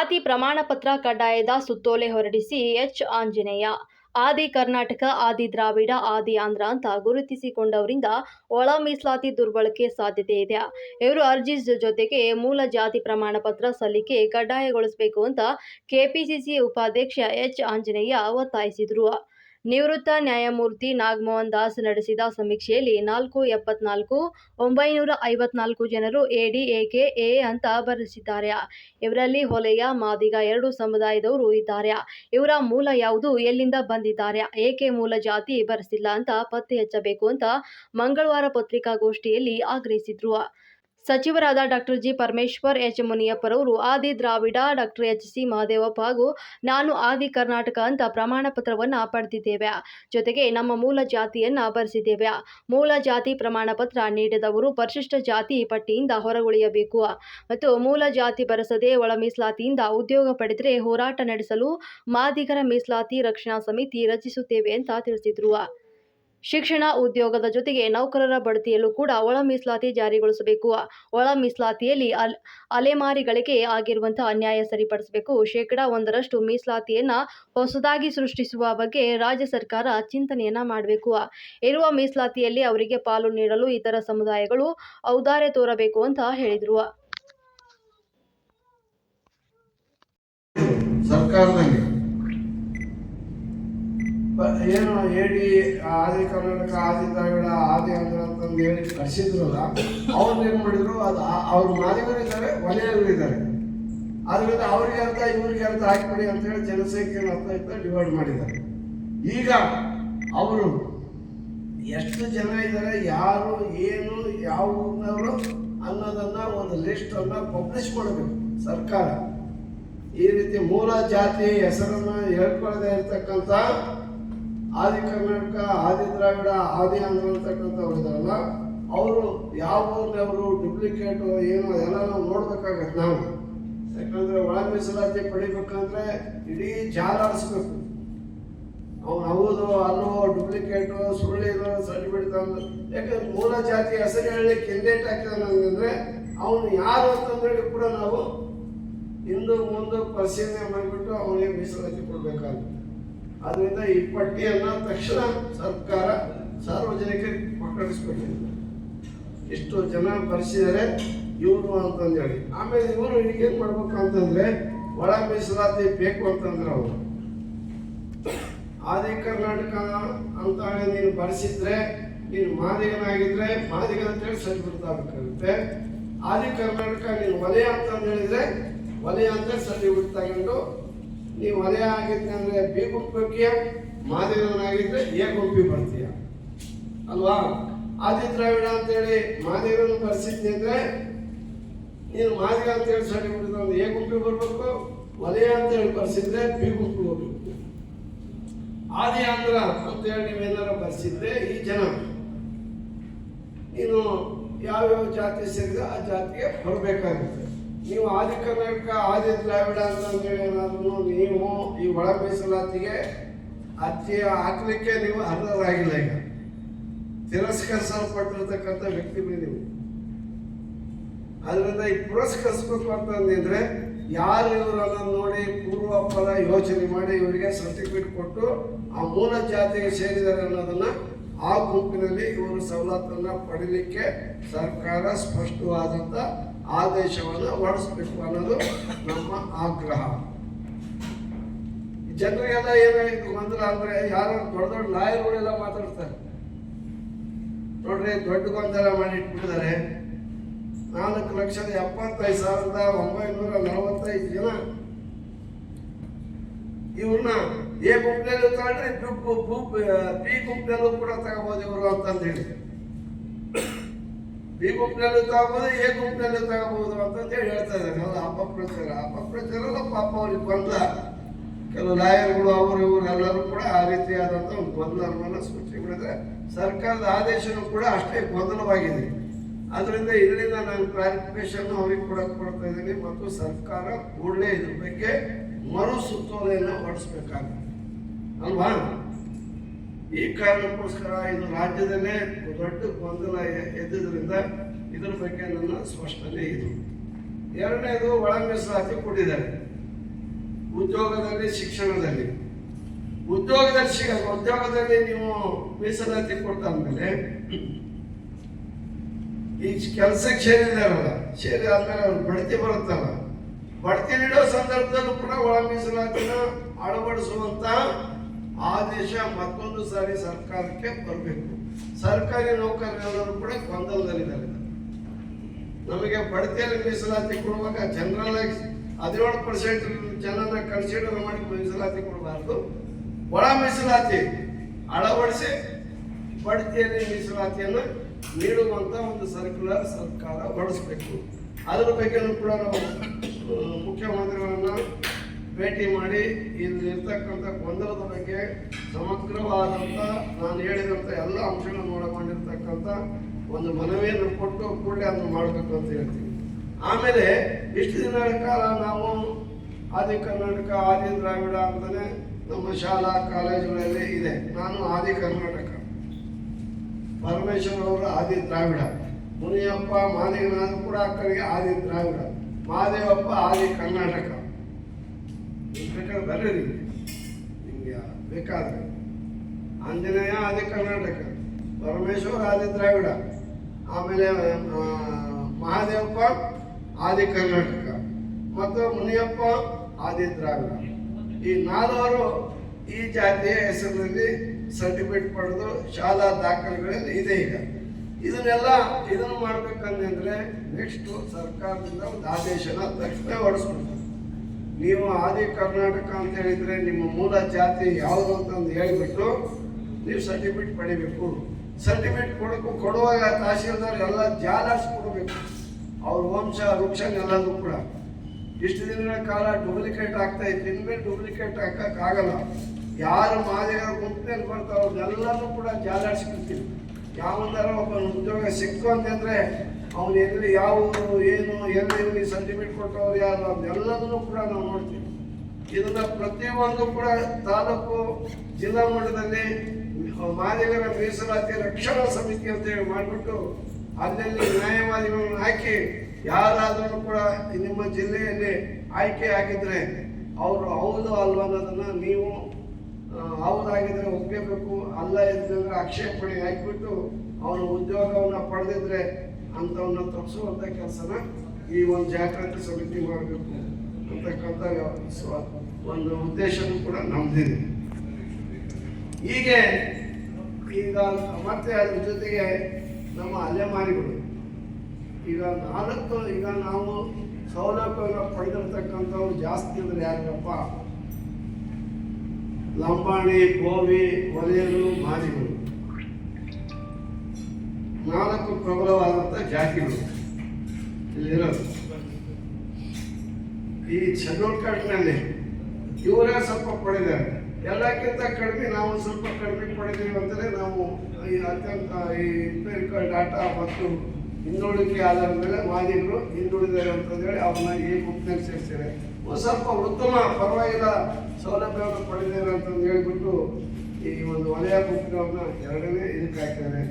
ಜಾತಿ ಪ್ರಮಾಣ ಪತ್ರ ಕಡ್ಡಾಯದ ಸುತ್ತೋಲೆ ಹೊರಡಿಸಿ ಎಚ್. ಆಂಜನೇಯ, ಆದಿ ಕರ್ನಾಟಕ, ಆದಿ ದ್ರಾವಿಡ, ಆದಿ ಆಂಧ್ರ ಅಂತ ಗುರುತಿಸಿಕೊಂಡವರಿಂದ ಒಳ ಮೀಸಲಾತಿ ದುರ್ಬಳಕೆ ಸಾಧ್ಯತೆ ಇದೆ. ಇವರು ಅರ್ಜಿ ಜೊತೆಗೆ ಮೂಲ ಜಾತಿ ಪ್ರಮಾಣ ಪತ್ರ ಸಲ್ಲಿಕೆ ಕಡ್ಡಾಯಗೊಳಿಸಬೇಕು ಅಂತ ಕೆಪಿಸಿಸಿ ಉಪಾಧ್ಯಕ್ಷ ಎಚ್. ಆಂಜನೇಯ ಒತ್ತಾಯಿಸಿದರು. ನಿವೃತ್ತ ನ್ಯಾಯಮೂರ್ತಿ ನಾಗಮೋಹನ್ ದಾಸ್ ನಡೆಸಿದ ಸಮೀಕ್ಷೆಯಲ್ಲಿ ನಾಲ್ಕು, ಎಪ್ಪತ್ನಾಲ್ಕು, ಒಂಬೈನೂರ ಐವತ್ನಾಲ್ಕು ಜನರು ಎಡಿ, ಎಕೆ, ಎ ಅಂತ ಬರೆಸಿದ್ದಾರೆ ಇವರಲ್ಲಿ ಹೊಲೆಯ, ಮಾದಿಗ ಎರಡು ಸಮುದಾಯದವರು ಇದ್ದಾರೆ. ಇವರ ಮೂಲ ಯಾವುದು, ಎಲ್ಲಿಂದ ಬಂದಿದ್ದಾರೆ, ಏಕೆ ಮೂಲ ಜಾತಿ ಬರೆಸಿಲ್ಲ ಅಂತ ಪತ್ತೆ ಹಚ್ಚಬೇಕು ಅಂತ ಮಂಗಳವಾರ ಪತ್ರಿಕಾಗೋಷ್ಠಿಯಲ್ಲಿ ಆಗ್ರಹಿಸಿದ್ರು. ಸಚಿವರಾದ doctor G Parameshwar, H. ಮುನಿಯಪ್ಪರವರು, Adi Dravida, doctor H. C. Mahadevappa ಹಾಗೂ ನಾನು ಆದಿ ಕರ್ನಾಟಕ ಅಂತ ಪ್ರಮಾಣ ಪತ್ರವನ್ನ ಪಡೆದಿದ್ದೇವೆ. ಜೊತೆಗೆ ನಮ್ಮ ಮೂಲ ಜಾತಿಯನ್ನ ಬರೆಸಿದ್ದೇವೆ. ಮೂಲ ಜಾತಿ ಪ್ರಮಾಣ ಪತ್ರ ನೀಡಿದವರು ಪರಿಶಿಷ್ಟ ಜಾತಿ ಪಟ್ಟಿಯಿಂದ ಹೊರಗುಳಿಯಬೇಕು. ಮತ್ತು ಮೂಲ ಜಾತಿ ಬರೆಸದೆ ಒಳ ಮೀಸಲಾತಿಯಿಂದ ಉದ್ಯೋಗ ಪಡೆದರೆ ಹೋರಾಟ ನಡೆಸಲು ಮಾದಿಗರ ಮೀಸಲಾತಿ ರಕ್ಷಣಾ ಸಮಿತಿ ರಚಿಸುತ್ತೇವೆ ಅಂತ ತಿಳಿಸಿದ್ರು. ಶಿಕ್ಷಣ ಉದ್ಯೋಗದ ಜೊತೆಗೆ ನೌಕರರ ಬಡ್ತಿಯಲ್ಲೂ ಕೂಡ ಒಳ ಮೀಸಲಾತಿ ಜಾರಿಗೊಳಿಸಬೇಕು. ಒಳ ಮೀಸಲಾತಿಯಲ್ಲಿ ಅಲ್, ಅಲೆಮಾರಿಗಳಿಗೆ ಆಗಿರುವಂತಹ ಅನ್ಯಾಯ ಸರಿಪಡಿಸಬೇಕು. ಶೇಕಡಾ ಒಂದರಷ್ಟು ಮೀಸಲಾತಿಯನ್ನ ಹೊಸದಾಗಿ ಸೃಷ್ಟಿಸುವ ಬಗ್ಗೆ ರಾಜ್ಯ ಸರ್ಕಾರ ಚಿಂತನೆಯನ್ನ ಮಾಡಬೇಕು. ಇರುವ ಮೀಸಲಾತಿಯಲ್ಲಿ ಅವರಿಗೆ ಪಾಲು ನೀಡಲು ಇತರ ಸಮುದಾಯಗಳು ಔದಾರ್ಯ ತೋರಬೇಕು ಅಂತ ಹೇಳಿದರು. ಏನು ಹೇಳಿ ಆದಿ ಕರ್ನಾಟಕ, ಆದಿ ದ್ರಾವಿಡ, ಆದಿ ಆಂಧ್ರ ಅಂತಂದು ಹೇಳಿ ಕಳಿಸಿದ್ರಲ್ಲ ಅವ್ರನ್ನ ಏನು ಮಾಡಿದ್ರು, ಅದು ಅವ್ರು ಅವ್ರ ಮಾದಿಗರು ಇದ್ದಾರೆ ಒಲೆಯವರು ಇದ್ದಾರೆ ಆದ್ರಿಂದ ಅವ್ರಿಗೆ ಅಂತ ಇವ್ರಿಗೆ ಅರ್ಥ ಹಾಕಿಬಿಡಿ ಅಂತೇಳಿ ಜನಸಂಖ್ಯೆ ಅರ್ಥ ಅಂತ ಡಿವೈಡ್ ಮಾಡಿದ್ದಾರೆ. ಈಗ ಅವರು ಎಷ್ಟು ಜನ ಇದ್ದಾರೆ ಯಾರು, ಏನು, ಯಾವ ಊರಿನವರು ಅನ್ನೋದನ್ನ ಒಂದು ಲಿಸ್ಟ್ ಅನ್ನ ಪಬ್ಲಿಷ್ ಮಾಡಬೇಕು ಸರ್ಕಾರ. ಈ ರೀತಿ ಮೂಲ ಜಾತಿ ಹೆಸರನ್ನ ಹೇಳ್ಕೊಳ್ಳದೆ ಇರ್ತಕ್ಕಂಥ ಆದಿ ಕರ್ನಾಟಕ ಆದಿ ದ್ರಾವಿಡ ಆದಿ ಆಂಧ್ರ ಅಂತಕ್ಕಂಥವ್ರು ಇದಾರಲ್ಲ ಅವರು ಯಾವ ಅವರು ಡುಪ್ಲಿಕೇಟ್ ಏನು ಅದೆಲ್ಲ ನಾವು ನೋಡ್ಬೇಕಾಗತ್ತೆ ನಾವು. ಯಾಕಂದರೆ ಒಳ ಮೀಸಲಾತಿ ಪಡಿಬೇಕಂದ್ರೆ ಇಡೀ ಜಾಲಾಡಿಸ್ಬೇಕು ಅವ್ನು ಹೌದು, ಅಲ್ಲೋ ಡುಪ್ಲಿಕೇಟು ಸುಳ್ಳಿದು ಸರ್ಟಿಫಿಕೇಟ್ ತಂದು ಯಾಕಂದ್ರೆ ಮೂಲ ಜಾತಿ ಹೆಸರು ಹೇಳಿ ಕೆಂಡೇಟ್ ಹಾಕಿದಾನಂದ್ರೆ ಅವನು ಯಾರು ಅಂತಂದೇಳಿ ಕೂಡ ನಾವು ಹಿಂದೂ, ಮುಂದೆ ಪರಿಶೀಲನೆ ಮಾಡಿಬಿಟ್ಟು ಅವನಿಗೆ ಮೀಸಲಾತಿ ಕೊಡಬೇಕಾಗುತ್ತೆ. ಅದರಿಂದ ಈ ಪಟ್ಟಿಯನ್ನು ತಕ್ಷಣ ಸರ್ಕಾರ ಸಾರ್ವಜನಿಕರಿಗೆ ಪ್ರಕಟಿಸ್ಬೇಕು ಎಷ್ಟು ಜನ ಬರೆಸಿದರೆ ಇವರು ಅಂತಂದೇಳಿ. ಆಮೇಲೆ ಇವರು ಏನು ಮಾಡ್ಬೇಕು ಅಂತಂದ್ರೆ ಒಳ ಮೀಸಲಾತಿ ಬೇಕು ಅಂತಂದ್ರೆ ಅವರು. ಆದಿ ಕರ್ನಾಟಕ ಅಂತ ನೀನು ಬರೆಸಿದ್ರೆ, ನೀನು ಮಾದಿಗನಾಗಿದ್ರೆ, ಮಾದಿಗ ಅಂತೇಳಿ ಸರಿ ಆಗಬೇಕಾಗುತ್ತೆ ಆದಿ ಕರ್ನಾಟಕ ನೀನು ವಲಯ ಅಂತಂದು ಹೇಳಿದ್ರೆ ವಲಯ ಅಂತ ಸರಿ ತಗೊಂಡು ನೀವು ವಲಯ ಆಗಿದ್ದೆ ಅಂದ್ರೆ ಬಿ ಗುಂಪಿಗೆ ಮಾದೇವನಾಗಿದ್ರೆ ಎ ಗುಂಪಿ ಬರ್ತೀಯ? ಅಲ್ವಾ? ಆದಿ ದ್ರಾವಿಡ ಅಂತೇಳಿ ಮಾದೇವನ ಬರ್ಸಿದ್ದೆ ಅಂದ್ರೆ ನೀನು ಮಾದಿಗ ಅಂತೇಳಿ ಸರ್ಟಿಫಿಕೇಟ್ ಒಂದು ಎ ಗುಂಪಿಗೆ ಬರ್ಬೇಕು ವಲಯ ಅಂತೇಳಿ ಬರ್ಸಿದ್ರೆ ಬಿ ಗುಂಪು ಹೋಗ್ಬೇಕು. ಆದಿ ಆಂಧ್ರ ಅಂತೇಳಿ ನೀವೇನಾರ ಬರ್ಸಿದ್ರೆ ಈ ಜನ ನೀನು ಯಾವ್ಯಾವ ಜಾತಿ ಸೇರಿದ್ರೆ ಆ ಜಾತಿಗೆ ಬರಬೇಕಾಗುತ್ತೆ. ನೀವು ಆದಿ ಕರ್ನಾಟಕ ಆದಿ ದ್ರಾವಿಡ ಅಂತಂದೇಳಿ ಏನಾದ್ರು ನೀವು ಈ ಒಳ ಮೀಸಲಾತಿಗೆ ಅರ್ಜಿ ಹಾಕಲಿಕ್ಕೆ ನೀವು ಅರ್ಹರಾಗಿಲ್ಲ ಈಗ. ತಿರಸ್ಕರಿಸಲ್ಪಟ್ಟಿರ್ತಕ್ಕಂಥ ವ್ಯಕ್ತಿಗಳು ನೀವು. ಅದರಿಂದ ಈ ಪುರಸ್ಕರಿಸ್ಬೇಕು ಅಂತಂದಿದ್ರೆ ಯಾರು ಇವರನ್ನ ನೋಡಿ ಪೂರ್ವಪರ ಯೋಚನೆ ಮಾಡಿ ಇವರಿಗೆ ಸರ್ಟಿಫಿಕೇಟ್ ಕೊಟ್ಟು ಆ ಮೂಲ ಜಾತಿಗೆ ಸೇರಿದ್ದಾರೆ ಅನ್ನೋದನ್ನ ಆ ಗುಂಪಿನಲ್ಲಿ ಇವರು ಸವಲತ್ತನ್ನು ಪಡೀಲಿಕ್ಕೆ ಸರ್ಕಾರ ಸ್ಪಷ್ಟವಾದಂತ ಆದೇಶವನ್ನು ಹೊರಡಿಸ್ಬೇಕು ಅನ್ನೋದು ನಮ್ಮ ಆಗ್ರಹ. ಜನರಿಗೆಲ್ಲ ಏನಾಯ್ತು ಗೊಂದಲ ಅಂದ್ರೆ ಯಾರು ದೊಡ್ಡ ದೊಡ್ಡ ಲಾಯರ್ಗಳೆಲ್ಲ ಮಾತಾಡ್ತಾರೆ. ನೋಡ್ರಿ, ದೊಡ್ಡ ಗೊಂದಲ ಮಾಡಿ ಇಟ್ಬಿಟ್ಟಿದ್ದಾರೆ ನಾಲ್ಕು ಲಕ್ಷದ ಎಪ್ಪತ್ತೈದು ಸಾವಿರದ ಒಂಬೈನೂರ ನಲವತ್ತೈದು ಜನ. ಇವ್ರನ್ನ ಎ ಗುಂಪಿನಲ್ಲೂ ತಗೊಂಡ್ರೆ, ಬಿ ಗುಂಪಿನಲ್ಲೂ ಕೂಡ ತಗೋಬೋದು ಇವರು ಅಂತಂದು ಹೇಳಿ ಬಿ ಗುಂಪಿನಲ್ಲೂ ತಗೋಬಹುದು ಎ ಗುಂಪಿನಲ್ಲೂ ತಗೋಬಹುದು ಅಂತ ಹೇಳಿ ಹೇಳ್ತಾ ಇದ್ದಾರೆ. ಅದು ಅಪಪ್ರಚಾರ ಅಪಪ್ರಚಾರ ಅಲ್ಲ ಪಾಪ ಅವ್ರಿಗೆ ಬಂದ ಕೆಲವು ಲಾಯರ್ಗಳು ಅವರು ಇವರು ಎಲ್ಲರೂ ಕೂಡ ಆ ರೀತಿಯಾದಂಥ ಒಂದು ಗೊಂದಲವನ್ನು ಸೃಷ್ಟಿ ಮಾಡಿದ್ರೆ ಸರ್ಕಾರದ ಆದೇಶನೂ ಕೂಡ ಅಷ್ಟೇ ಗೊಂದಲವಾಗಿದೆ. ಅದರಿಂದ ಇದರಿಂದ ನಾನು ಕ್ಲಾರಿಫಿಕೇಶನ್ ಅವ್ರಿಗೆ ಕೂಡ ಕೊಡ್ತಾ ಇದ್ದೀನಿ. ಮತ್ತು ಸರ್ಕಾರ ಕೂಡಲೇ ಇದ್ರ ಬಗ್ಗೆ ಮರು ಸುತ್ತೋಲೆಯನ್ನು ಹೊರಡಿಸ್ಬೇಕಾಗುತ್ತೆ. ಅಲ್ವಾ? ಈ ಕಾರಣಕ್ಕೋಸ್ಕರ ಇದು ರಾಜ್ಯದಲ್ಲೇ ದೊಡ್ಡ ಗೊಂದಲ ಎದ್ದಿದ್ದರಿಂದ ಇದರ ಬಗ್ಗೆ ನನ್ನ ಸ್ಪಷ್ಟನೆ ಇದು. ಎರಡನೇದು ಒಳ ಮೀಸಲಾತಿ ಕೊಟ್ಟಿದ್ದಾರೆ ಉದ್ಯೋಗದಲ್ಲಿ, ಶಿಕ್ಷಣದಲ್ಲಿ. ಉದ್ಯೋಗದಲ್ಲಿ ಉದ್ಯೋಗದಲ್ಲಿ ನೀವು ಮೀಸಲಾತಿ ಕೊಟ್ಟಾದ್ಮೇಲೆ ಈ ಕೆಲಸಕ್ಕೆ ಸೇರಿದಾರಲ್ಲ ಸೇರಿ ಆದ್ಮೇಲೆ ಅವ್ರು ಬಡ್ತಿ ಬರುತ್ತಲ್ಲ. ಬಡ್ತಿ ನೀಡೋ ಸಂದರ್ಭದಲ್ಲೂ ಕೂಡ ಒಳ ಮೀಸಲಾತಿನ ಅಳವಡಿಸುವಂತ ಆದೇಶ ಮತ್ತೊಂದು ಸಾರಿ ಸರ್ಕಾರಕ್ಕೆ ಬರಬೇಕು. ಸರ್ಕಾರಿ ನೌಕರರೆಲ್ಲರೂ ಕೂಡ ಗೊಂದಲದಲ್ಲಿದ್ದಾರೆ. ನಮಗೆ ಬಡ್ತಿಯಲ್ಲಿ ಮೀಸಲಾತಿ ಕೊಡುವಾಗ ಜನರಲ್ ಆಗಿ ಹದಿನೇಳು ಪರ್ಸೆಂಟ್ ಜನನ ಕನ್ಸಿಡರ್ ಮಾಡಿ ಮೀಸಲಾತಿ ಕೊಡಬಾರ್ದು. ಒಳ ಮೀಸಲಾತಿ ಅಳವಡಿಸಿ ಬಡ್ತಿಯಲ್ಲಿ ಮೀಸಲಾತಿಯನ್ನು ನೀಡುವಂತ ಒಂದು ಸರ್ಕ್ಯುಲರ್ ಸರ್ಕಾರ ಹೊರಡಿಸ್ಬೇಕು. ಅದರ ಬಗ್ಗೆನೂ ಕೂಡ ನಾವು ಮುಖ್ಯಮಂತ್ರಿಗಳನ್ನ ಭೇಟಿ ಮಾಡಿ ಇಲ್ಲಿ ಇರ್ತಕ್ಕಂಥ ಗೊಂದಲದ ಬಗ್ಗೆ ಸಮಗ್ರವಾದಂಥ ನಾನು ಹೇಳಿದಂಥ ಎಲ್ಲ ಅಂಶಗಳನ್ನು ಒಳಗೊಂಡಿರ್ತಕ್ಕಂಥ ಒಂದು ಮನವಿಯನ್ನು ಕೊಟ್ಟು ಕೂಡಲೇ ಅದನ್ನು ಮಾಡಬೇಕು ಅಂತ ಹೇಳ್ತೀವಿ ಆಮೇಲೆ ಇಷ್ಟು ದಿನಗಳ ಕಾಲ ನಾವು ಆದಿ ಕರ್ನಾಟಕ, ಆದಿ ದ್ರಾವಿಡ ಅಂತಲೇ ನಮ್ಮ ಶಾಲಾ, ಕಾಲೇಜುಗಳಲ್ಲಿ ಇದೆ. ನಾನು ಆದಿ ಕರ್ನಾಟಕ, ಪರಮೇಶ್ವರ್ ಅವರು ಆದಿ ದ್ರಾವಿಡ, ಮುನಿಯಪ್ಪ, ಮಾದಿಗನಾಥ ಕೂಡ ಅಕ್ಕರಿಗೆ ಆದಿ ದ್ರಾವಿಡ ಮಹಾದೇವಪ್ಪ ಆದಿ ಕರ್ನಾಟಕ. ಬೇಕಾದ್ರೆ ಬರ್ರಿ. ನಿಮಗೆ ಬೇಕಾದ್ರೆ. ಆಂಜನೇಯ, ಆದಿ ಕರ್ನಾಟಕ. ಪರಮೇಶ್ವರ್, ಆದಿ ದ್ರಾವಿಡ. ಆಮೇಲೆ ಮಹಾದೇವಪ್ಪ, ಆದಿ ಕರ್ನಾಟಕ. ಮತ್ತು ಮುನಿಯಪ್ಪ, ಆದಿ ದ್ರಾವಿಡ. ಈ ನಾಲ್ವರು ಈ ಜಾತಿಯ ಹೆಸರಿನಲ್ಲಿ ಸರ್ಟಿಫಿಕೇಟ್ ಪಡೆದು ಶಾಲಾ ದಾಖಲೆಗಳಲ್ಲಿ ಇದೆ ಈಗ. ಇದನ್ನೆಲ್ಲ ಇದನ್ನು ಮಾಡ್ಬೇಕಂದ್ರೆ ನೆಕ್ಸ್ಟು ಸರ್ಕಾರದಿಂದ ಒಂದು ಆದೇಶನ ತಕ್ಷಣ ಹೊರಡಿಸ್ಬೇಕು. ನೀವು ಆದಿ ಕರ್ನಾಟಕ ಅಂತ ಹೇಳಿದ್ರೆ ನಿಮ್ಮ ಮೂಲ ಜಾತಿ ಯಾವುದು ಅಂತಂದು ಹೇಳಿಬಿಟ್ಟು ನೀವು ಸರ್ಟಿಫಿಕೇಟ್ ಪಡಿಬೇಕು. ಸರ್ಟಿಫಿಕೇಟ್ ಕೊಡಕ್ಕೂ ಕೊಡುವಾಗ ತಹಶೀಲ್ದಾರ್ ಎಲ್ಲ ಜಾಲಾಡ್ಸಿ ಕೊಡಬೇಕು. ಅವ್ರ ವಂಶ ವೃಕ್ಷ ಎಲ್ಲದೂ ಕೂಡ. ಇಷ್ಟು ದಿನಗಳ ಕಾಲ ಡೂಪ್ಲಿಕೇಟ್ ಆಗ್ತಾ ಇತ್ತು. ಇನ್ಮೇಲೆ ಡೂಪ್ಲಿಕೇಟ್ ಹಾಕಕ್ಕಾಗಲ್ಲ ಯಾರು ಮಾದಿಗರ ಗುಂಪಿನಲ್ಲಿ ಬರ್ತಾರೋ ಅವ್ರನ್ನೆಲ್ಲರೂ ಕೂಡ ಜಾಲಾಡ್ಸ್ಬಿಡ್ತೀವಿ ಯಾವಂದಾರ ಒಬ್ಬ ಉದ್ಯೋಗ ಸಿಕ್ತು ಅಂತಂದ್ರೆ ಅವನು ಎಲ್ಲಿ ಯಾವ ಏನು, ಎಲ್ಲಿ ಎಲ್ಲಿ ಸರ್ಟಿಫಿಕೇಟ್ ಕೊಟ್ಟವ್ರು ಯಾರು ಅದೆಲ್ಲದನ್ನು ಕೂಡ ನಾವು ನೋಡ್ತೀವಿ. ಇದನ್ನ ಪ್ರತಿಯೊಂದು ಕೂಡ ತಾಲೂಕು ಜಿಲ್ಲಾ ಮಟ್ಟದಲ್ಲಿ ಮಾದಿಗರ ಮೀಸಲಾತಿ ರಕ್ಷಣಾ ಸಮಿತಿ ಅಂತ ಹೇಳಿ ಮಾಡಿಬಿಟ್ಟು ಅಲ್ಲಲ್ಲಿ ನ್ಯಾಯವಾದಿಗಳನ್ನು ಹಾಕಿ ಯಾರಾದರೂ ಕೂಡ ನಿಮ್ಮ ಜಿಲ್ಲೆಯಲ್ಲಿ ಆಯ್ಕೆ ಆಗಿದ್ರೆ ಅವರು ಹೌದು ಅಲ್ವಾ ಅನ್ನೋದನ್ನ ನೀವು ಹೌದಾಗಿದ್ರೆ ಒಪ್ಪಬೇಕು ಅಲ್ಲ ಇದ್ರೆ ಆಕ್ಷೇಪಣೆ ಹಾಕಿಬಿಟ್ಟು ಅವನು ಉದ್ಯೋಗವನ್ನು ಪಡೆದಿದ್ರೆ ಅಂಥವನ್ನ ತಪ್ಪಿಸುವಂಥ ಕೆಲಸನ ಈ ಒಂದು ಜಾಗೃತಿ ಸಮಿತಿ ಮಾಡಬೇಕು ಅಂತಕ್ಕಂಥ ಒಂದು ಉದ್ದೇಶನೂ ಕೂಡ ನಮ್ದಿದೆ. ಹೀಗೆ ಈಗ ಮತ್ತೆ ಅದ್ರ ಜೊತೆಗೆ ನಮ್ಮ ಅಲೆಮಾರಿಗಳು. ಈಗ ನಾಲ್ಕು ಈಗ ನಾವು ಸೌಲಭ್ಯವನ್ನು ಪಡೆದಿರ್ತಕ್ಕಂಥವ್ರು ಜಾಸ್ತಿ ಅಂದ್ರೆ ಯಾರಪ್ಪ ಲಂಬಾಣಿ ಗೋವಿ ಒಲೆಯರು ಮಾದಿಗಳು ನಾಲ್ಕು ಪ್ರಬಲವಾದಂಥ ಜಾತಿಗಳು ಇಲ್ಲಿರೋದು. ಈ ಚನ್ನೋಳ್ಕಾಟ್ನಲ್ಲಿ ಇವರೇ ಸ್ವಲ್ಪ ಪಡೆದಾರೆ ಎಲ್ಲಕ್ಕಿಂತ ಕಡಿಮೆ ನಾವು ಸ್ವಲ್ಪ ಕಡಿಮೆ ಪಡೆದೀವಿ ಅಂದರೆ ನಾವು ಈ ಅತ್ಯಂತ ಈ ಇಂಪೇರಿಕಲ್ ಡಾಟಾ ಮತ್ತು ಹಿಂದುಳಿಕೆ ಆಧಾರದ ಮೇಲೆ ಮಾದಿಗರು ಹಿಂದುಳಿದಾರೆ ಅಂತಂದೇಳಿ ಅವ್ರನ್ನ ಈ ಗುಂಪಿನಲ್ಲಿ ಸೇರಿಸ್ತಾರೆ ಸ್ವಲ್ಪ ಉತ್ತಮ ಪರವಾಗಿಲ್ಲ ಸೌಲಭ್ಯವನ್ನು ಪಡೆದಿದ್ದಾರೆ ಅಂತಂದು ಹೇಳಿಬಿಟ್ಟು ಈ ಒಂದು ವಲಯ ಗುಂಪಿನವ್ರನ್ನ ಎರಡನೇ ಇದಕ್ಕೆ ಹಾಕಿದ್ದಾರೆ.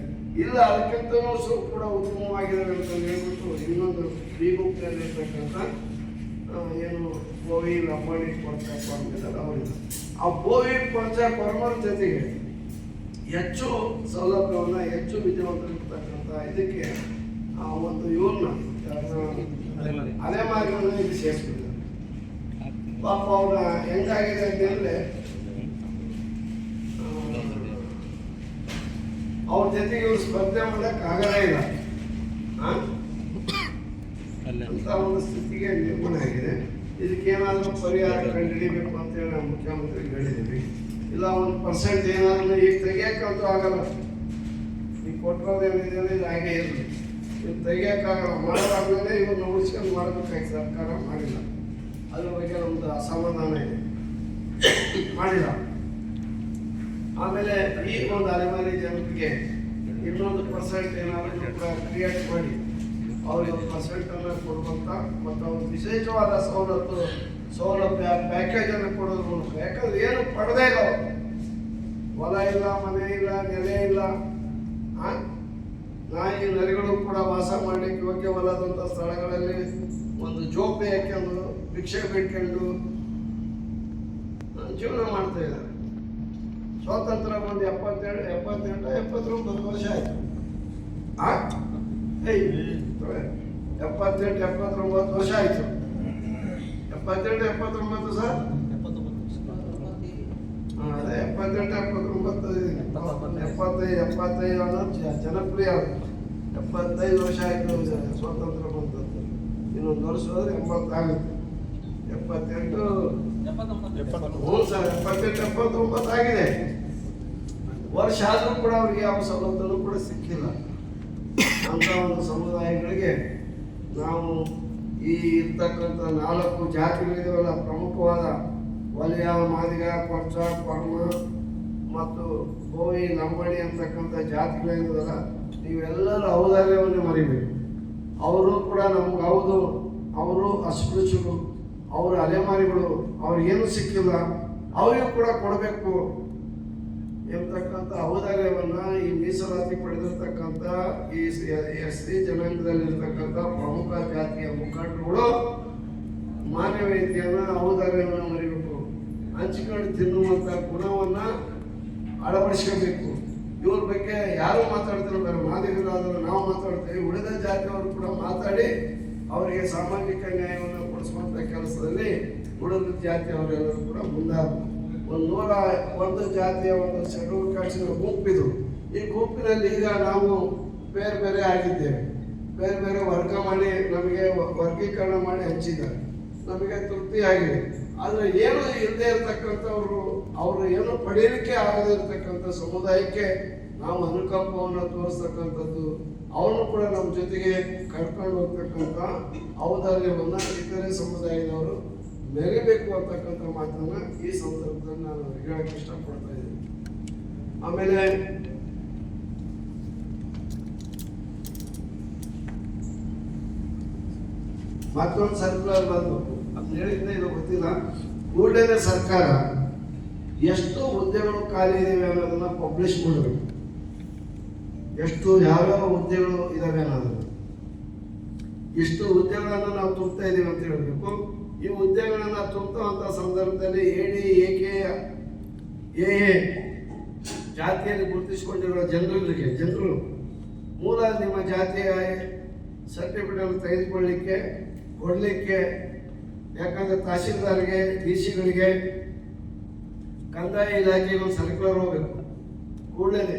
ಇಲ್ಲ, ಅದಕ್ಕಿಂತಲೂ ಸ್ವಲ್ಪ ಕೂಡ ಉತ್ತಮವಾಗಿದ್ದಾರೆ ಅಂತ ಹೇಳ್ಬಿಟ್ಟು ಇನ್ನೊಂದು ಫ್ರೀ ಬುಕ್ನಲ್ಲಿ ಇರ್ತಕ್ಕಂಥ ಏನು ಬೋವಿ ಲಂಬಾಣಿ ಪಂಚ ಕೊಡ್ತಿದ್ದಾರೆ ಅವರಿಂದ ಆ ಬೋವಿ ಪಂಚ ಕೊರಮರ ಜೊತೆಗೆ ಹೆಚ್ಚು ಸೌಲಭ್ಯವನ್ನು, ಹೆಚ್ಚು ವಿದ್ಯಾವಂತರಿರ್ತಕ್ಕಂಥ ಇದಕ್ಕೆ ಆ ಒಂದು ಇವನ್ನ ಅದೇ ಮಾರ್ಗವನ್ನು ಇಲ್ಲಿ ಸೇರಿಸ್ಬಿಟ್ಟಿದ್ದಾರೆ. ಪಾಪ ಅವ್ರ ಹೆಂಗಾಗಿದೆ ಅಂತಂದ್ರೆ ಅವ್ರ ಇವರು ಸ್ಪರ್ಧೆ ಮಾಡಕ್ ಆಗದೇ ಇಲ್ಲ? ಅಂತ ಒಂದು ಸ್ಥಿತಿಗೆ ನಿರ್ಮಾಣ ಆಗಿದೆ. ಇದಕ್ಕೇನಾದ್ರೂ ಪರಿಹಾರ ಕಂಡುಹಿಡಿಬೇಕು ಅಂತೇಳಿ ನಾವು ಮುಖ್ಯಮಂತ್ರಿ ಹೇಳಿದ್ದೀವಿ ಇಲ್ಲ, ಒಂದು ಪರ್ಸೆಂಟ್ ಏನಾದ್ರು ಈಗ ತೆಗಿಯಕ್ಕಂತೂ ಆಗಲ್ಲ. ಈಗ ಕೊಟ್ಟಿರೋದೇನಿದೆ ಇದು ಹಾಗೆ ಇರಲಿ ಇದು ತೆಗಿಯಕ್ಕಾಗಲ್ಲ. ಮಾಡೋದಾದ್ಮೇಲೆ ಇವನ್ನ ಉಳಿಸ್ಕೊಂಡು ಮಾಡಬೇಕಾಗಿ ಸರ್ಕಾರ ಮಾಡಿಲ್ಲ. ಅದ್ರ ಬಗ್ಗೆ ಒಂದು ಅಸಮಾಧಾನ ಇದೆ. ಮಾಡಿಲ್ಲ. ಆಮೇಲೆ ಈ ಒಂದು ಅಲೆಮಾರಿ ಜನರಿಗೆ ಇನ್ನೊಂದು ಪರ್ಸೆಂಟ್ ಏನಾದರೂ ಕ್ರಿಯೇಟ್ ಮಾಡಿ, ಅವ್ರಿಗೆ ಪರ್ಸೆಂಟ್ ಅನ್ನ ಕೊಡುವಂತ ಮತ್ತು ಅವ್ರು ವಿಶೇಷವಾದ ಸವಲತ್ತು, ಸೌಲಭ್ಯ ಪ್ಯಾಕೇಜ್ ಅನ್ನು ಕೊಡೋದ್ರ ಮೂಲಕ ಯಾಕಂದ್ರೆ ಏನು ಪಡೆದೇ ಇಲ್ಲ. ಹೊಲ ಇಲ್ಲ, ಮನೆ ಇಲ್ಲ, ನೆಲೆ ಇಲ್ಲ? ನಾಯಿ, ನರಿಗಳು ಕೂಡ ವಾಸ ಮಾಡಲಿಕ್ಕೆ ಯೋಗ್ಯವಲ್ಲದಂಥ ಸ್ಥಳಗಳಲ್ಲಿ ಒಂದು ಜೋಪೆ ಹಾಕೊಂಡು ಭಿಕ್ಷೆ ಬಿಟ್ಕೊಂಡು ಜೀವನ ಮಾಡ್ತಾ ಇದ್ದಾರೆ ಸ್ವಾತಂತ್ರ್ಯ ಬಂದು ಎಪ್ಪತ್ತೆರಡು, ಎಪ್ಪತ್ತೆಂಟು, ಎಪ್ಪತ್ತೊಂಬತ್ತು ವರ್ಷ ಆಯ್ತು. ಎಪ್ಪತ್ತೆಂಟು, ಎಪ್ಪತ್ತೊಂಬತ್ತು ವರ್ಷ ಆಯ್ತು. ಎಪ್ಪತ್ತೆಂಟು, ಎಪ್ಪತ್ತೊಂಬತ್ತು ಸರ್? ಅದೇ ಎಪ್ಪತ್ತೆಂಟು, ಎಪ್ಪತ್ತೊಂಬತ್ತು. ಎಪ್ಪತ್ತೈದು ಎಪ್ಪತ್ತೈದು ಅನ್ನೋದು ಜನಪ್ರಿಯ. ಎಪ್ಪತ್ತೈದು ವರ್ಷ ಆಯ್ತು ಸ್ವಾತಂತ್ರ್ಯ ಬಂದದ್ದು. ಇನ್ನೊಂದು ವರ್ಷ ಹೋದ್ರೆ ಎಂಬತ್ತಾಗುತ್ತೆ. ಎಪ್ಪತ್ತೆಂಟು. ಎಪ್ಪತ್ತೊಂಬತ್ತು. ಆಗಿದೆ. ವರ್ಷ ಆದರೂ ಕೂಡ ಅವ್ರಿಗೆ ಯಾವ ಸವಲತ್ತು ಕೂಡ ಸಿಕ್ಕಿಲ್ಲ. ಅಂತ ಒಂದು ಸಮುದಾಯಗಳಿಗೆ ನಾವು ಈ ಇರ್ತಕ್ಕಂಥ ನಾಲ್ಕು ಜಾತಿಗಳಿದಾವಲ್ಲ ಪ್ರಮುಖವಾದ ವಲಯ ಮಾದಿಗ ಕೊಚ್ಚ ಪರ್ಮ ಮತ್ತು ಗೋವಿ ನಂಬಣಿ ಅಂತಕ್ಕಂಥ ಜಾತಿಗಳೇನಿದಲ್ಲ ನೀವೆಲ್ಲರೂ ಔದಾರ್ಯವನ್ನು ಮರಿಬೇಕು ಅವರು ಕೂಡ ನಮ್ಗೆ ಹೌದು. ಅವರು ಅಸ್ಪೃಶ್ಯರು. ಅವರು ಅಲೆಮಾರಿಗಳು, ಅವ್ರಿಗೇನು ಸಿಕ್ಕಿಲ್ಲ, ಅವರಿಗೂ ಕೂಡ ಕೊಡಬೇಕು ಎಂಬತಕ್ಕಂಥ ಔದಾರ್ಯವನ್ನ ಈ ಮೀಸಲಾತಿ ಪಡೆದಿರ್ತಕ್ಕಂಥ ಈ ಎಸ್ ಸಿ ಜನಾಂಗದಲ್ಲಿರ್ತಕ್ಕಂಥ ಪ್ರಮುಖ ಜಾತಿಯ ಮುಖಂಡರುಗಳು ಮಾನವೀಯತೆಯನ್ನ ಔದಾರ್ಯವನ್ನು ಮರಿಬೇಕು. ಹಂಚಿಕೊಂಡು ತಿನ್ನುವಂಥ ಗುಣವನ್ನ ಅಳವಡಿಸ್ಕೋಬೇಕು. ಇವ್ರ ಬಗ್ಗೆ ಯಾರು ಮಾತಾಡ್ತಾರೆ ಬೇರೆ ಮಾದಿಗರಾದರೂ ನಾವು ಮಾತಾಡ್ತೇವೆ. ಉಳಿದ ಜಾತಿಯವರು ಕೂಡ ಮಾತಾಡಿ ಅವರಿಗೆ ಸಾಮಾಜಿಕ ನ್ಯಾಯವನ್ನು ಕೊಡಿಸುವಂತ ಕೆಲಸದಲ್ಲಿ ಉಳಿದ ಜಾತಿಯವರೆಲ್ಲರೂ ಕೂಡ ಮುಂದಾದ್ರು ಒಂದು ನೂರ ಒಂದು ಜಾತಿಯ ಒಂದು ಶೆಡ್ಯೂಲ್ ಕಾಸ್ಟಿನ ಗುಂಪಿದು ಈ ಗುಂಪಿನಲ್ಲಿ ಈಗ ನಾವು ಬೇರೆ ಬೇರೆ ಆಗಿದ್ದೇವೆ. ಬೇರೆ ಬೇರೆ ವರ್ಗ ಮಾಡಿ ನಮಗೆ ವರ್ಗೀಕರಣ ಮಾಡಿ ಹಂಚಿದ್ದಾರೆ. ನಮಗೆ ತೃಪ್ತಿ ಆಗಿದೆ. ಆದರೆ ಏನು ಇಲ್ಲದೆ ಇರತಕ್ಕಂಥವ್ರು, ಅವರು ಏನು ಪಡೆಯಲಿಕ್ಕೆ ಆಗದೇ ಇರತಕ್ಕಂಥ ಸಮುದಾಯಕ್ಕೆ ನಾವು ಅನುಕಂಪವನ್ನು ತೋರಿಸ್ತಕ್ಕಂಥದ್ದು ಅವನು ಕೂಡ ನಮ್ಮ ಜೊತೆಗೆ ಕರ್ಕೊಂಡು ಹೋಗ್ತಕ್ಕಂಥ ಔದಾರ್ಯವನ್ನ ಇತರೆ ಸಮುದಾಯದವರು ಮೆರಿಬೇಕು ಅಂತಕ್ಕಂಥ ಮಾತನ್ನ ಈ ಸಂದರ್ಭದಲ್ಲಿ ನಾನು ಹೇಳಕ್ಕೆ ಇಷ್ಟಪಡ್ತಾ ಇದ್ದೀನಿ. ಆಮೇಲೆ ಮತ್ತೊಂದು ಸರ್ಕ್ಯುಲರ್ ಬಂದು ಅದನ್ನ ಹೇಳಿದ್ದೆ ಇದು ಗೊತ್ತಿಲ್ಲ. ಕೂಡಲೇ ಸರ್ಕಾರ, ಎಷ್ಟು ಹುದ್ದೆಗಳು ಖಾಲಿ ಇದಾವೆ ಅನ್ನೋದನ್ನ ಪಬ್ಲಿಷ್ ಮಾಡಬೇಕು. ಎಷ್ಟು ಯಾವ್ಯಾವ ಹುದ್ದೆಗಳು ಇದಾವೆ ಅನ್ನೋದು ಇಷ್ಟು ಹುದ್ದೆಗಳನ್ನು ನಾವು ತುಂಬ್ತಾ ಇದ್ದೀವಿ ಅಂತ ಹೇಳಬೇಕು. ಈ ಹುದ್ದೆಗಳನ್ನ ತುಂಬುವಂತ ಸಂದರ್ಭದಲ್ಲಿ ಎಡಿ ಏಕೆ ಎ ಜಾತಿಯಲ್ಲಿ ಗುರುತಿಸಿಕೊಂಡಿರುವ ಜನರಿಗೆ ಜನರು ಮೂಲ ನಿಮ್ಮ ಜಾತಿಯ ಸರ್ಟಿಫಿಕೇಟ್ ಅನ್ನು ತೆಗೆದುಕೊಳ್ಳಿಕ್ಕೆ, ಕೊಡಲಿಕ್ಕೆ, ಯಾಕಂದ್ರೆ ತಹಶೀಲ್ದಾರ್ಗೆ ಡಿ ಸಿಗಳಿಗೆ ಕಂದಾಯ ಇಲಾಖೆಗೆ ಒಂದು ಸರ್ಕ್ಯುಲರ್ ಹೋಗ್ಬೇಕು. ಕೂಡಲೇ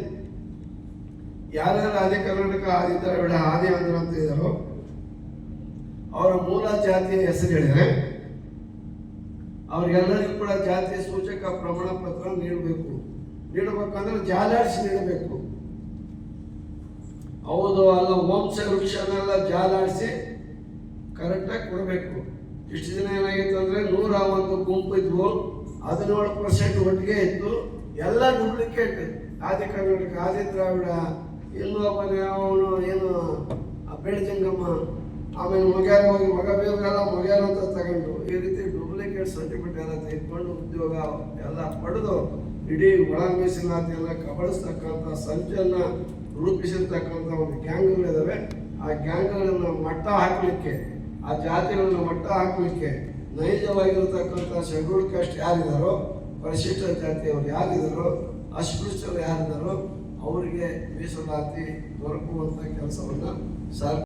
ಯಾರ್ಯಾರು ಆದಿ ಕರ್ನಾಟಕ ಆದಿ ದ್ರಾವಿಡ ಆದಿ ಆಂಧ್ರ ಅಂತ ಇದ್ದಾರೋ ಅವರ ಮೂಲ ಜಾತಿಯ ಹೆಸರು ಹೇಳಿದರೆ ಅವ್ರಿಗೆಲ್ಲರಿಗೂ ಕೂಡ ಜಾತಿ ಸೂಚಕ ಪ್ರಮಾಣ ಪತ್ರ ನೀಡಬೇಕು. ನೀಡಬೇಕಂದ್ರೆ ಜಾಲಾಡಿಸಿ ನೀಡಬೇಕು. ಹೌದು, ಅಲ್ಲ ವಂಶ ವೃಕ್ಷನೆಲ್ಲ ಜಾಲಾಡಿಸಿ ಕರೆಕ್ಟಾಗಿ ಕೊಡಬೇಕು. ಇಷ್ಟು ದಿನ ಏನಾಗಿತ್ತು ಅಂದ್ರೆ ನೂರ ಒಂದು ಗುಂಪು ಇದ್ವು, ಹದಿನೇಳು ಪರ್ಸೆಂಟ್ ಒಟ್ಟಿಗೆ ಇತ್ತು, ಎಲ್ಲ ಡೂಪ್ಲಿಕೇಟ್ ಆದಿ ಕರ್ನಾಟಕ ಆದಿ ದ್ರಾವಿಡ ಇನ್ನೊಬ್ಬನ ಅವನು ಏನು, ಆ ಬೆಳಜಂಗಮ್ಮ ಆಮೇಲೆ ಮಗ್ಯಾರ ಹೋಗಿ ಮಗ ಬೇರೆಲ್ಲ ಮಗ್ಯಾರ ಅಂತ ತಗೊಂಡು ಈ ರೀತಿ ಡೂಪ್ಲಿಕೇಟ್ ಸರ್ಟಿಫಿಕೇಟ್ ಎಲ್ಲ ತೆಗೆದುಕೊಂಡು ಉದ್ಯೋಗ ಎಲ್ಲ ಪಡೆದು ಇಡೀ ಒಳ ಮೀಸಲಾತಿ ಎಲ್ಲ ಕಬಳಿಸ್ತಕ್ಕಂಥ ಸಂಚನ್ನ ರೂಪಿಸಿರ್ತಕ್ಕಂಥ ಒಂದು ಗ್ಯಾಂಗ್ಗಳಿದ್ದಾವೆ ಆ ಗ್ಯಾಂಗ್ಗಳನ್ನು ಮಟ್ಟ ಹಾಕಲಿಕ್ಕೆ, ಆ ಜಾತಿಗಳನ್ನು ಮಟ್ಟ ಹಾಕಲಿಕ್ಕೆ ನೈಜವಾಗಿರ್ತಕ್ಕಂಥ ಶೆಡ್ಯೂಲ್ ಕಾಸ್ಟ್ ಯಾರಿದ್ದಾರೋ ಪರಿಶಿಷ್ಟ ಜಾತಿಯವರು ಯಾರಿದ್ದಾರೋ ಅಸ್ಪೃಶ್ಯರು ಯಾರಿದಾರೋ ಅವರಿಗೆ ಮೀಸಲಾತಿ ದೊರಕುವಂತ ಕೆಲಸವನ್ನ ಸರ್ಕಾರ